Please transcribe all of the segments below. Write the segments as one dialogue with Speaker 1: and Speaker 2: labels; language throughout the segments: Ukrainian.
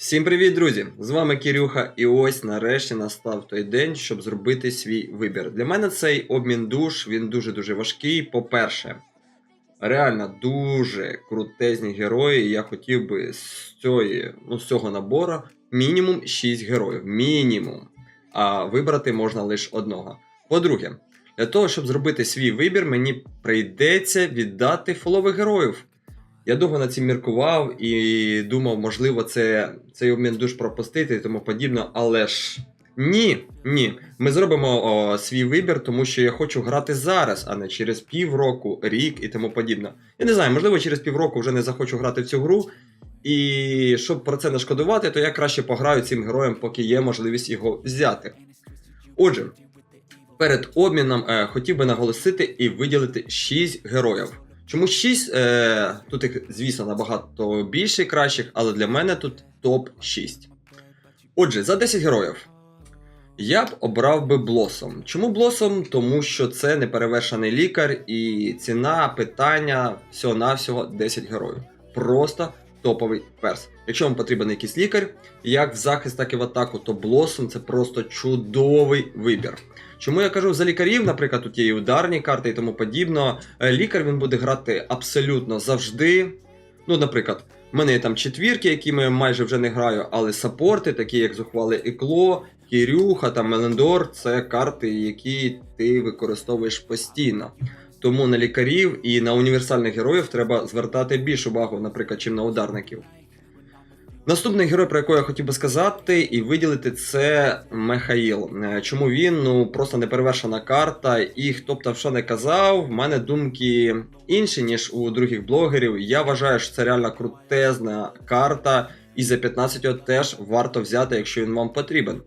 Speaker 1: Всім привіт, друзі! З вами Кирюха, і ось нарешті настав той день, щоб зробити свій вибір. Для мене цей обмін душ він дуже-дуже важкий. По-перше, реально дуже крутезні герої. Я хотів би з, цієї, ну, з цього набору мінімум 6 героїв. Мінімум. А вибрати можна лише одного. По-друге, для того, щоб зробити свій вибір, мені прийдеться віддати фолових героїв. Я довго над цим міркував і думав, можливо, це, цей обмін душ пропустити і тому подібне, але ж ні, ні. Ми зробимо о, свій вибір, тому що я хочу грати зараз, а не через півроку, рік і тому подібне. Я не знаю, можливо, через півроку вже не захочу грати в цю гру. І щоб про це не шкодувати, то я краще пограю цим героєм, поки є можливість його взяти. Отже, перед обміном е, хотів би наголосити і виділити 6 героїв. Чому 6? Е, тут їх, звісно, набагато більше кращих, але для мене тут топ-6. Отже, за 10 героїв. Я б обрав би Блосом. Чому Блосом? Тому що це неперевершений лікар і ціна питання всього-навсього 10 героїв. Просто топовий перс. Якщо вам потрібен якийсь лікар, як в захист, так і в атаку, то Блосом це просто чудовий вибір. Чому я кажу за лікарів, наприклад, тут є і ударні карти і тому подібно. Е, Лікар він буде грати абсолютно завжди. Ну, наприклад, в мене є там четвірки, якими майже вже не граю, але саппорти, такі як зухвале Екло, Кірюха та Мелендор, це карти, які ти використовуєш постійно. Тому на лікарів і на універсальних героїв треба звертати більш увагу, наприклад, чим на ударників. Наступний герой, про якого я хотів би сказати і виділити, це Михаїл. Е, Чому він? Ну просто неперевершена карта, і хто б там що не казав, в мене думки інші, ніж у других блогерів. Я вважаю, що це реально крутезна карта, і за 15 теж варто взяти, якщо він вам потрібен.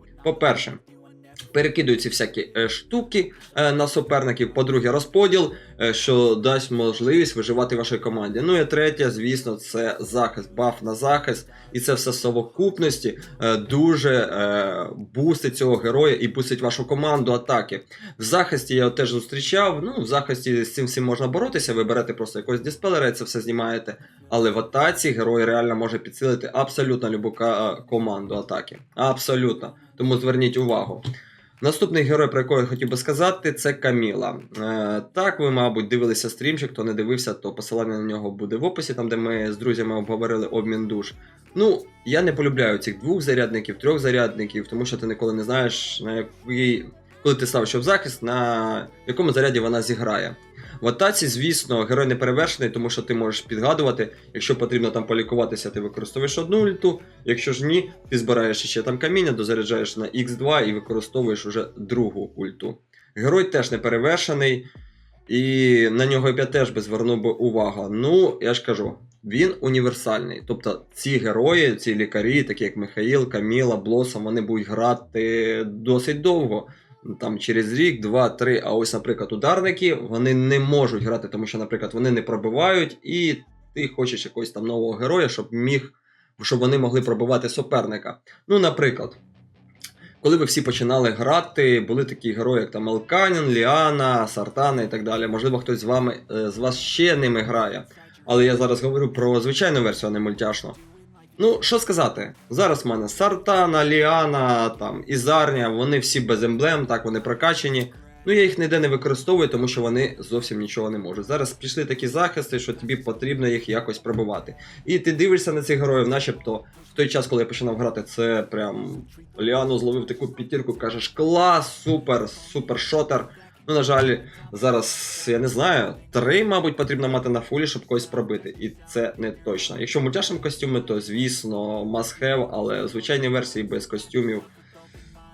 Speaker 1: По-перше, перекидуються всякі е, штуки е, на суперників. По-друге, розподіл, е, що дасть можливість виживати вашій команді. Ну і третє, звісно, це захист, баф на захист. І це все совокупності дуже бустить цього героя і бустить вашу команду атаки. В захисті я теж зустрічав. Ну, в захисті з цим всім можна боротися, ви берете просто якогось диспелера і це все знімаєте. Але в атаці герой реально може підсилити абсолютно любу команду атаки. Абсолютно. Тому зверніть увагу. Наступний герой, про якого я хотів би сказати, це Каміла. Е, так, ви, мабуть, дивилися стрімчик, хто не дивився, то посилання на нього буде в описі, там де ми з друзями обговорили обмін душ. Ну, я не полюбляю цих двох зарядників, трьох зарядників, тому що ти ніколи не знаєш, на який, коли ти ставиш в захист, на якому заряді вона зіграє. В атаці, звісно, герой не перевершений, тому що ти можеш підгадувати. Якщо потрібно там полікуватися, ти використовуєш одну ульту. Якщо ж ні, ти збираєш ще там каміння, дозаряджаєш на X2 і використовуєш уже другу ульту. Герой теж не перевершений, і на нього я теж би звернув би увагу. Ну, я ж кажу, він універсальний. Тобто ці герої, ці лікарі, такі як Михаїл, Каміла, Блосом, вони будуть грати досить довго. Там через рік, два, три. А ось, наприклад, ударники вони не можуть грати, тому що, наприклад, вони не пробивають, і ти хочеш якогось там нового героя, щоб міг, щоб вони могли пробивати суперника. Ну, наприклад, коли ви всі починали грати, були такі герої, як там Елканін, Ліана, Сартана і так далі. Можливо, хтось з вами е, з вас ще ними грає. Але я зараз говорю про звичайну версію, а не мультяшну. Ну, що сказати, зараз в мене Сартана, Ліана, там, Ізарня, вони всі без емблем, так, вони прокачені. Ну, я їх ніде не використовую, тому що вони зовсім нічого не можуть. Зараз пішли такі захисти, що тобі потрібно їх якось пробивати. І ти дивишся на цих героїв, начебто в той час, коли я починав грати, це прям Ліану зловив таку п'ятірку, кажеш, клас, супер, супер шотер. Ну, на жаль, зараз я не знаю, три, мабуть, потрібно мати на фулі, щоб когось пробити. І це не точно. Якщо в костюмі, то звісно, must have, але в звичайній версії без костюмів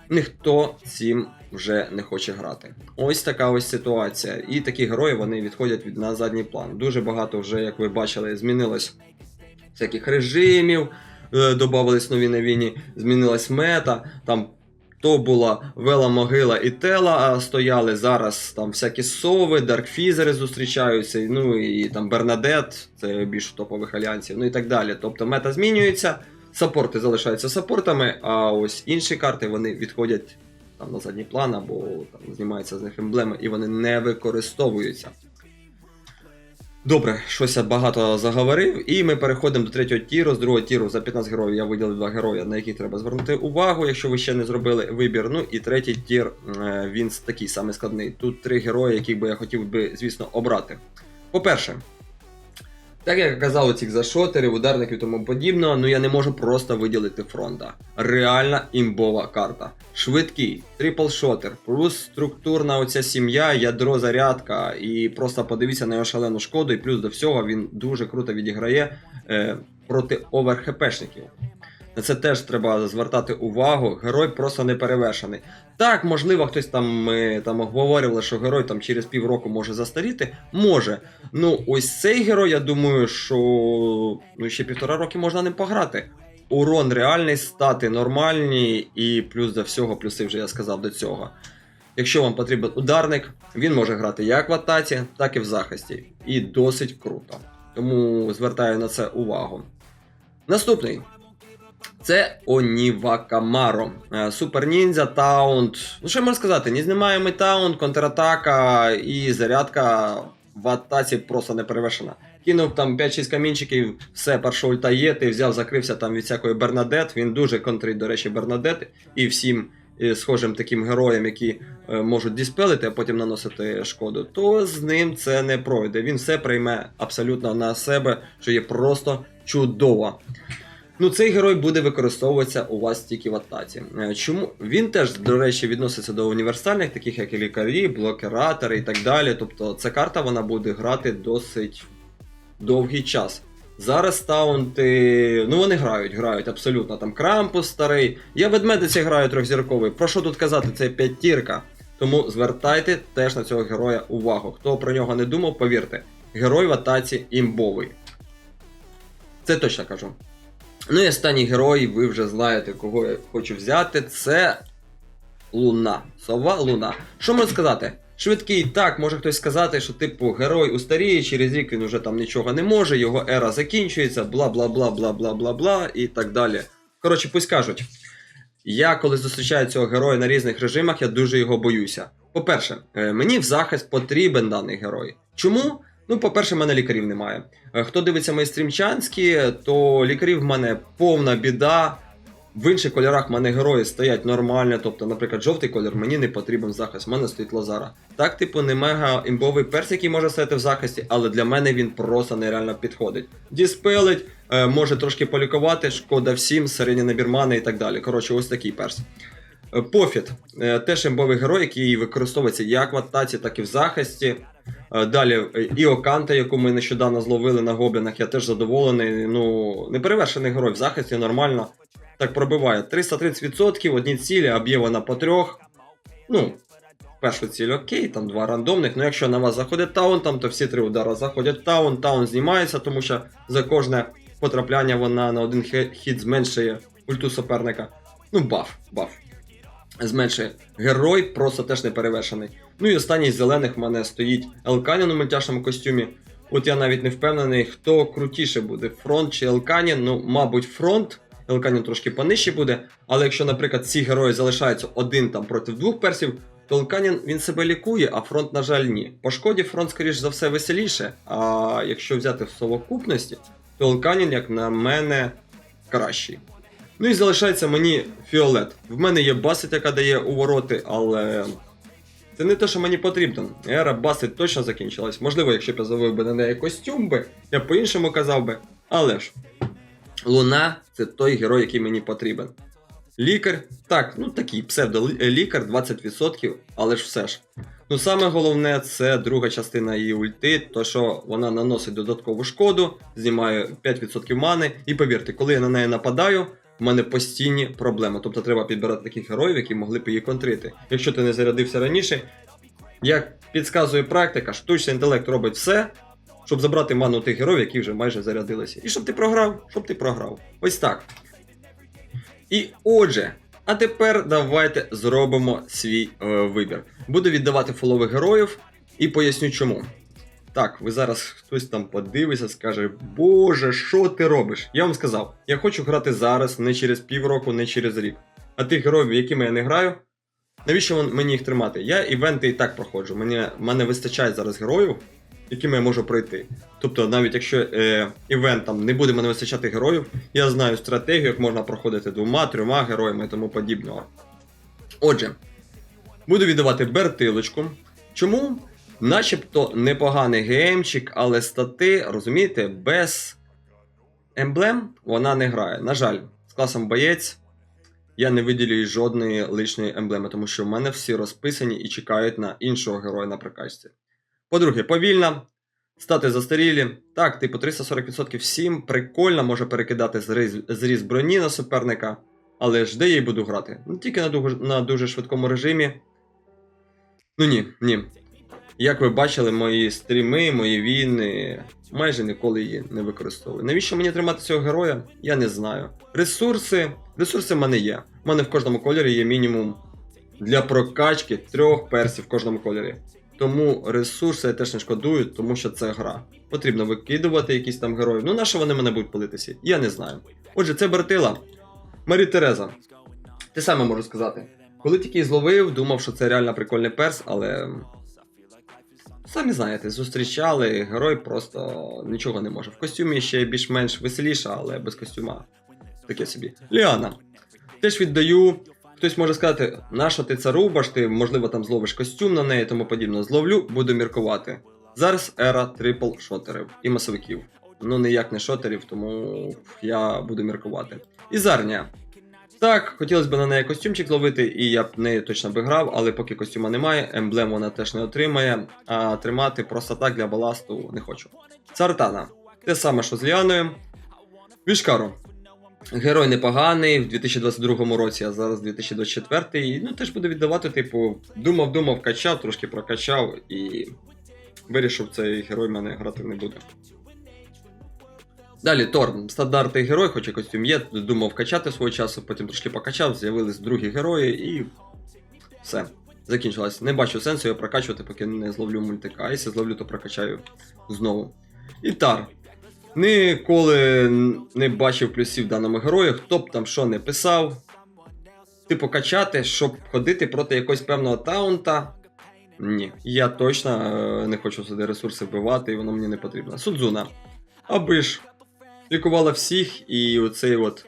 Speaker 1: ніхто цим вже не хоче грати. Ось така ось ситуація. І такі герої вони відходять від на задній план. Дуже багато вже, як ви бачили, змінилось всяких режимів, е, додавались нові війні, змінилась мета. Там то була Вела Могила і Тела а, стояли. Зараз там всякі сови, даркфізери зустрічаються, ну і там Бернадет, це більш топових альянсів, ну і так далі. Тобто мета змінюється, саппорти залишаються саппортами, а ось інші карти вони відходять там на задній план або там знімаються з них емблеми, і вони не використовуються. Добре, щось я багато заговорив, і ми переходимо до третього тіру. З другого тіру за 15 героїв я виділив два герої, на яких треба звернути увагу, якщо ви ще не зробили вибір. Ну і третій тір, е, він такий самий складний. Тут три герої, яких би я хотів би, звісно, обрати. По-перше, так як я казав, цих зашотерів, ударників і тому подібного, ну я не можу просто виділити фронта. Реальна імбова карта. Швидкий, трипл-шотер, плюс структурна оця сім'я, ядро зарядка, і просто подивіться на його шалену шкоду, і плюс до всього він дуже круто відіграє е, проти оверхепешників. На це теж треба звертати увагу. Герой просто не перевершений. Так, можливо, хтось там ми там обговорювали, що герой там через півроку може застаріти. Може. Ну, ось цей герой, я думаю, що ну, ще півтора роки можна ним пограти. Урон реальний, стати нормальні, і плюс до всього, плюси вже я сказав до цього. Якщо вам потрібен ударник, він може грати як в атаці, так і в захисті. І досить круто. Тому звертаю на це увагу. Наступний. Це Оніва Камаро. Е, Супер ніндзя, таунт. Ну що можна сказати? Не знімаємо таунт, контратака і зарядка в атаці просто не перевершена. Кинув там 5-6 камінчиків, все, перша ульта є, ти взяв, закрився там від всякої Бернадет. Він дуже контрить, до речі, Бернадет і всім е, схожим таким героям, які е, можуть діспелити, а потім наносити шкоду, то з ним це не пройде. Він все прийме абсолютно на себе, що є просто чудово. Ну, цей герой буде використовуватися у вас тільки в атаці. Е, Чому він теж, до речі, відноситься до універсальних, таких як і лікарі, блокератори і так далі. Тобто ця карта вона буде грати досить довгий час. Зараз таунти, ну вони грають, грають абсолютно. Там Крампус старий. Я ведмедиці граю трьохзірковий. Про що тут казати? Це п'ятірка. Тому звертайте теж на цього героя увагу. Хто про нього не думав, повірте, герой в атаці імбовий. Це точно кажу. Ну і останній герой, ви вже знаєте, кого я хочу взяти. Це Луна. Сова Луна. Що можу сказати? Швидкий, так, може хтось сказати, що типу герой устаріє, через рік він уже там нічого не може, його ера закінчується, бла бла бла бла бла бла бла і так далі. Коротше, пусть кажуть. Я коли зустрічаю цього героя на різних режимах, я дуже його боюся. По-перше, е, мені в захист потрібен даний герой. Чому? Ну, по-перше, в мене лікарів немає. Е, Хто дивиться мої стрімчанські, то лікарів в мене повна біда. В інших кольорах в мене герої стоять нормально. Тобто, наприклад, жовтий колір мені не потрібен захист, в мене стоїть Лазара. Так, типу, не мега імбовий перс, який може стояти в захисті, але для мене він просто нереально підходить. Діспелить, е, може трошки полікувати, шкода всім, середні набірмани і так далі. Коротше, ось такий перс. Е, Пофіт е, теж імбовий герой, який використовується як в атаці, так і в захисті. Е, Далі Іоканта, яку ми нещодавно зловили на гоблінах, я теж задоволений. Ну, неперевершений герой в захисті нормально. Так пробиває 330%, одні цілі, а вона по трьох. Ну, першу ціль окей, там два рандомних. Ну якщо на вас заходить таун, там, то всі три удара заходять таун, таун знімається, тому що за кожне потрапляння вона на один хід зменшує ульту суперника. Ну, баф, баф. Зменшує. Герой просто теж не перевершений. Ну і останній з зелених в мене стоїть Елканін у мультяшному костюмі. От я навіть не впевнений, хто крутіше буде, фронт чи Елканін. Ну, мабуть, фронт. Елканін трошки понижче буде. Але якщо, наприклад, ці герої залишаються один там проти двох персів, то Елканін він себе лікує, а фронт, на жаль, ні. По шкоді фронт, скоріш за все, веселіше. А якщо взяти в совокупності, то Елканін, як на мене, кращий. Ну і залишається мені фіолет. В мене є басит, яка дає увороти, але це не те, що мені потрібно. Ера басит точно закінчилась. Можливо, якщо б я завив би на неї костюм би, я б по-іншому казав би. Але ж, Луна це той герой, який мені потрібен. Лікар, так, ну такий псевдолікар 20%, але ж все ж. Ну саме головне це друга частина її ульти, то що вона наносить додаткову шкоду, знімає 5% мани, і повірте, коли я на неї нападаю, в мене постійні проблеми. Тобто треба підбирати таких героїв, які могли б її контрити. Якщо ти не зарядився раніше, як підказує практика, штучний інтелект робить все, щоб забрати ману тих героїв, які вже майже зарядилися. І щоб ти програв, щоб ти програв. Ось так. І отже, а тепер давайте зробимо свій е, вибір. Буду віддавати фолових героїв і поясню чому. Так, ви зараз хтось там подивиться, скаже, Боже, що ти робиш? Я вам сказав, я хочу грати зараз, не через півроку, не через рік. А тих героїв, якими я не граю, навіщо мені їх тримати? Я івенти і так проходжу. Мені, мене вистачає зараз героїв, якими я можу пройти. Тобто, навіть якщо е, івент там не буде мене вистачати героїв, я знаю стратегію, як можна проходити двома, трьома героями і тому подібного. Отже, буду віддавати бертилочку. Чому? Начебто непоганий геймчик, але стати, розумієте, без емблем вона не грає. На жаль, з класом боєць я не виділюю жодної лишньої емблеми, тому що в мене всі розписані і чекають на іншого героя на прокачці. По-друге, повільна, стати застарілі. Так, типу 340% всім, прикольно, може перекидати зріз, зріз броні на суперника, але ж де я її буду грати? Ну тільки на дуже, на дуже швидкому режимі. Ну ні, ні. Як ви бачили, мої стріми, мої війни майже ніколи її не використовую. Навіщо мені тримати цього героя? Я не знаю. Ресурси. Ресурси в мене є. У мене в кожному кольорі є мінімум для прокачки трьох персів в кожному кольорі. Тому ресурси я теж не шкодую, тому що це гра. Потрібно викидувати якісь там героїв. Ну на що вони мене будуть палитися? Я не знаю. Отже, це Бертила. Марі Тереза. Те саме можу сказати. Коли тільки зловив, думав, що це реально прикольний перс, але. Самі знаєте, зустрічали, герой просто нічого не може. В костюмі ще більш-менш веселіше, але без костюма таке собі. Ліана. Теж віддаю. Хтось може сказати, нащо ти це рубаш, ти, можливо, там зловиш костюм на неї, тому подібне. Зловлю, буду міркувати. Зараз ера трипл шотерів і масовиків. Ну ніяк не шотерів, тому я буду міркувати. І Зарня. Так, хотілося б на неї костюмчик зловити, і я б нею точно би грав, але поки костюма немає, емблему вона теж не отримає, а тримати просто так для баласту не хочу. Сартана. Те саме, що з Ліаною. Вішкару. Герой непоганий в 2022 році, а зараз 2024. І, Ну, теж буду віддавати, типу, думав, думав, качав, трошки прокачав і вирішив, цей герой мене грати не буде. Далі Тор, стандартний герой, хоча костюм є, думав качати свого часу, потім трошки покачав, з'явились другі герої і все. Закінчилось. Не бачу сенсу його прокачувати, поки не зловлю мультика. А якщо зловлю, то прокачаю знову. І Тар. Ніколи не бачив плюсів в даному герою, хто б там що не писав. Типу качати, щоб ходити проти якогось певного таунта. Ні, я точно е, не хочу сюди ресурси вбивати, і воно мені не потрібно. Судзуна. Аби ж лікувала всіх, і оцей от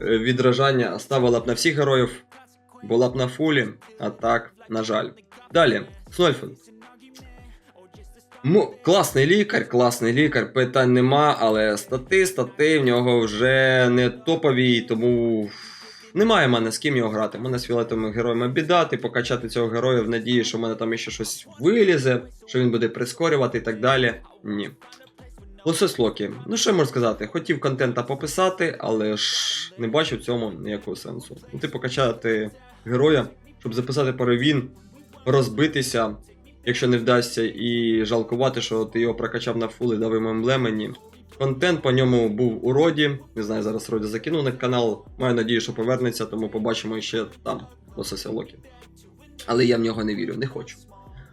Speaker 1: е, відражання ставила б на всіх героїв, була б на фулі, а так, на жаль. Далі, Снольфен. М- класний лікар, класний лікар, питань нема, але стати, стати в нього вже не топові, тому немає в мене з ким його грати. У мене з фіолетовими героями біда, ти покачати цього героя в надії, що в мене там ще щось вилізе, що він буде прискорювати і так далі. Ні. Лосось Локі. Ну що я можу сказати? Хотів контента пописати, але ж не бачу в цьому ніякого сенсу. Ну, ти покачати героя, щоб записати паровін, розбитися, якщо не вдасться, і жалкувати, що ти його прокачав на фул і дав йому емблеми, ні. Контент по ньому був у роді. Не знаю, зараз роді закинув на канал. Маю надію, що повернеться, тому побачимо ще там лосося Локі. Але я в нього не вірю, не хочу.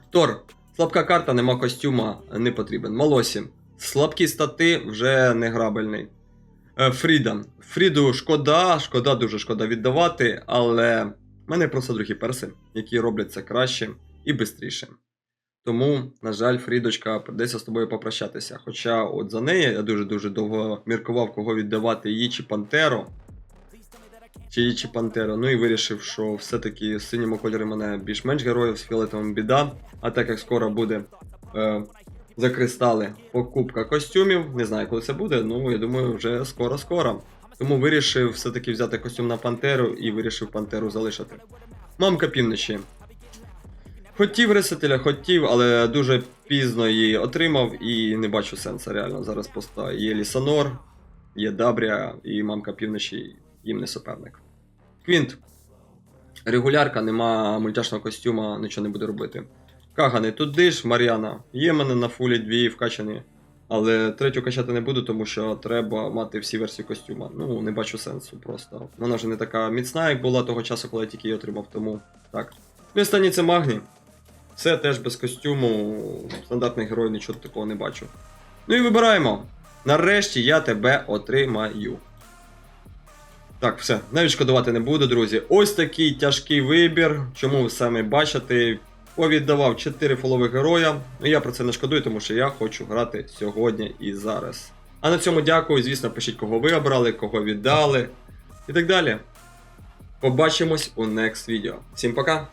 Speaker 1: Тор. Слабка карта, нема костюма, не потрібен. Малосі. Слабкі стати вже не грабельний. Е, Фріда. Фріду шкода, шкода, дуже шкода віддавати, але в мене просто другі перси, які роблять це краще і швидше. Тому, на жаль, Фрідочка, придеться з тобою попрощатися. Хоча от за неї я дуже-дуже довго міркував, кого віддавати її чи Пантеру. Чи її чи Пантеру. Ну і вирішив, що все-таки в синьому кольорі мене більш-менш героїв з фіолетовим біда. А так як скоро буде е, за кристали покупка костюмів, не знаю, коли це буде, ну я думаю, вже скоро-скоро. Тому вирішив все-таки взяти костюм на Пантеру і вирішив Пантеру залишити. Мамка півночі. Хотів ресетеля, хотів, але дуже пізно її отримав і не бачу сенсу реально. Зараз просто є Лісанор, є Дабрія і мамка півночі їм не суперник. Квінт. Регулярка, нема мультяшного костюма, нічого не буде робити. Кагани, туди ж, Мар'яна. Є в мене на фулі дві вкачані. Але третю качати не буду, тому що треба мати всі версії костюма. Ну, не бачу сенсу просто. Вона вже не така міцна, як була того часу, коли я тільки її отримав, тому так. І останній це Магні. Це теж без костюму. Стандартний герой нічого такого не бачу. Ну і вибираємо. Нарешті я тебе отримаю. Так, все, навіть шкодувати не буду, друзі. Ось такий тяжкий вибір. Чому ви самі бачите? Повіддавав 4 фолових героя. Ну я про це не шкодую, тому що я хочу грати сьогодні і зараз. А на цьому дякую. Звісно, пишіть, кого ви обрали, кого віддали і так далі. Побачимось у next відео. Всім пока!